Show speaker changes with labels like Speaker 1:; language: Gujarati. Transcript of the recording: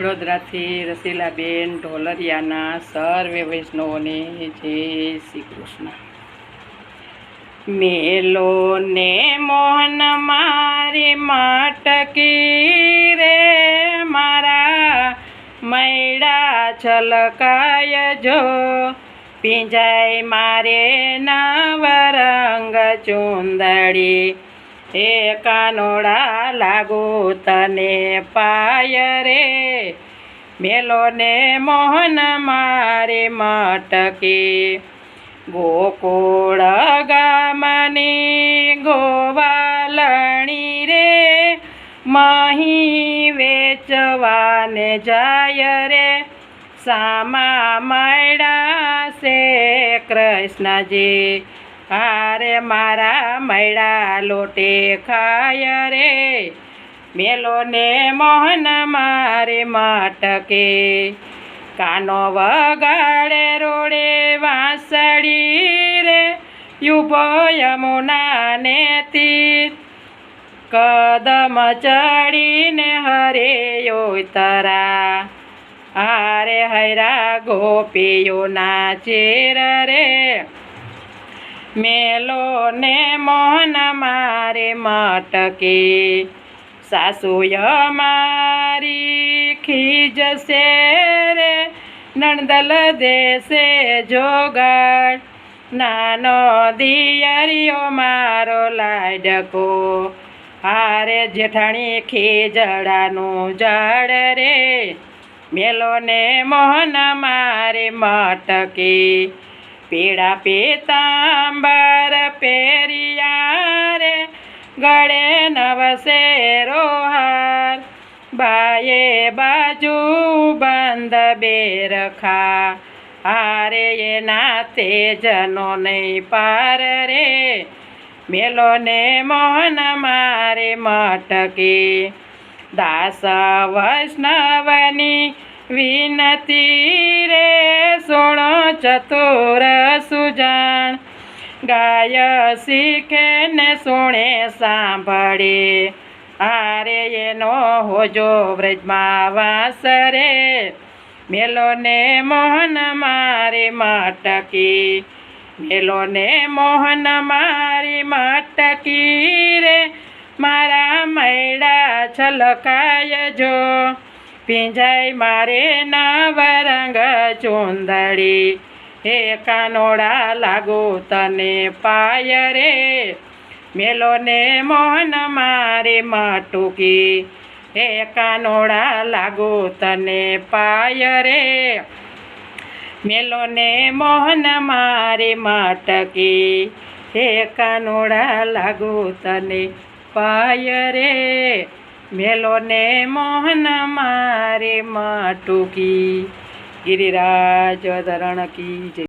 Speaker 1: વડોદરાથી રસીલાબેન ઢોલરિયાના સર્વે વૈષ્ણવોને જય શ્રી કૃષ્ણ. મેલો ને મોહન મારી માટકી રે, મારા મૈડા છલકાય જો. પીંજાય મારે નવરંગ ચુંદડી હે કાનોડા લાગુ તને પાય રે. મેલો ને મોહન મારે મટકે. ગોકુળ ગામની ગોવાલણી રે. મહી વેચવાને જાય રે. સામા મળ્યા છે કૃષ્ણજી. હારે મારા મૈડા લોટે ખાય રે. મેલો ને મોહન મારે માટકે. કાનો વગાડે રોડે વાંસળી રે. યુભો યમુના ને તીર. કદમ ચડીને હરે તરા હારે હૈરા ગોપીઓના ચેર રે. મેલો ને મોહન મારે મટકે. સાસુય મારી ખીજશે રે નણદલ દેશે જોગાડ નાનો દિયરિયો મારો લાડકો. હારે જેઠાણી ખીજડાનું જડ રે. મેલો ને મોહન મારે મટકી. પીળા પીતાંબર પેરિયા રે ગળે નવસે રોહાર બાયે બાજુ બંધ બેરખા. હારે એના તેજનો નહીં પાર રે. મેલો ને મોહન મારે મટકી. દાસ વૈષ્ણવની વિનતી સુણો સુજાણ. ગાય શીખે ને સુણે સાંભળે. આરે એનો હોજો વ્રજમાં વાસ રે મેલો ને મોહન મારી માટકી. મેલો ને મોહન મારી માટકી રે. મારા મૈડા છલકાય જો. પિંજાય મારે નવરંગ ચુંદડી. હે કાનોડા લાગુ તને પાય રે. મેલો ને મોહન મારે માટુકી. હે કાનોડા લાગુ તને પાય રે. મેલો ને મોહન મારે માટકી. હે કાનોડા લાગુ તને પાય રે. મેલો ને મોહન મારે માટુકી. ગિરિરાજ ધરણ કી જય